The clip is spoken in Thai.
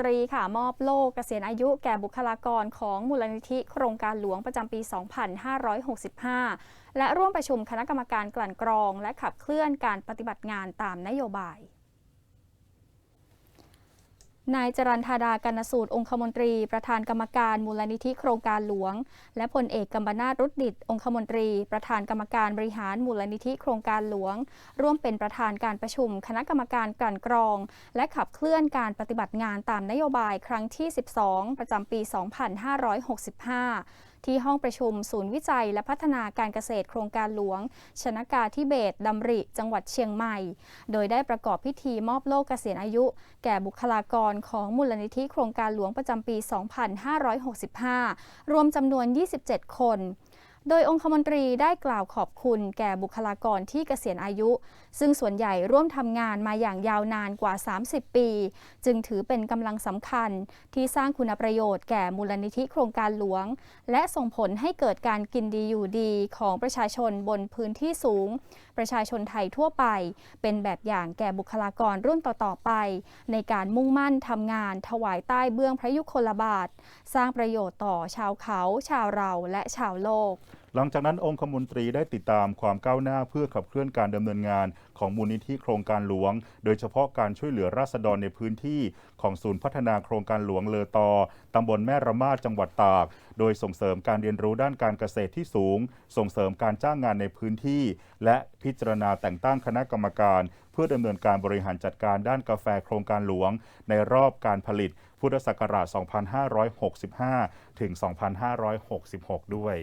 ตรีค่ะมอบโล่เกษียณอายุแก่บุคลากรของมูลนิธิโครงการหลวงประจำปี 2565 และร่วมประชุมคณะกรรมการกลั่นกรอง และขับเคลื่อนการปฏิบัติงานตามนโยบาย นายจรันธาดากนสูตรองคมนตรี ประธานกรรมการมูลนิธิโครงการหลวง และพลเอกกัมบนาตรุดดิตองคมนตรี ประธานกรรมการบริหารมูลนิธิโครงการหลวง ร่วมเป็นประธานการประชุม คณะกรรมการกลั่นกรอง และขับเคลื่อนการปฏิบัติงานตามนโยบายครั้งที่ 12 ประจำปี 2565 ที่ห้องประชุมศูนย์วิจัยและพัฒนาการเกษตรโครงการหลวง ชนากาทิเบตดำริ จังหวัดเชียงใหม่ โดยได้ประกอบพิธีมอบโล่เกษียณอายุ แก่บุคลากรของมูลนิธิโครงการหลวงประจำปี 2565 รวมจำนวน 27 คน โดยองคมนตรีได้กล่าวขอบคุณแก่บุคลากรที่เกษียณอายุ ซึ่งส่วนใหญ่ร่วมทำงานมาอย่างยาวนานกว่า 30 ปี จึงถือเป็นกำลังสำคัญที่สร้างคุณประโยชน์แก่มูลนิธิโครงการหลวง และส่งผลให้เกิดการกินดีอยู่ดีของประชาชนบนพื้นที่สูง ประชาชนไทยทั่วไป เป็นแบบอย่างแก่บุคลากรรุ่นต่อๆไป ในการมุ่งมั่นทำงาน ถวายใต้เบื้องพระยุคลบาท สร้างประโยชน์ต่อชาวเขา ชาวเราและชาวโลกหลังจากนั้นองคมนตรีได้ติดตามความก้าวหน้าเพื่อขับเคลื่อนการดำเนินงานของมูลนิธิโครงการหลวง โดยเฉพาะการช่วยเหลือราษฎรในพื้นที่ของศูนย์พัฒนาโครงการหลวงเลอตอตำบลแม่ระมาดจังหวัดตาก โดยส่งเสริมการเรียนรู้ด้านการเกษตรที่สูง ส่งเสริมการจ้างงานในพื้นที่ และพิจารณาแต่งตั้งคณะกรรมการเพื่อดำเนินการบริหารจัดการด้านกาแฟโครงการหลวง ในรอบการผลิตพุทธศักราช 2565 ถึง 2566 ด้วย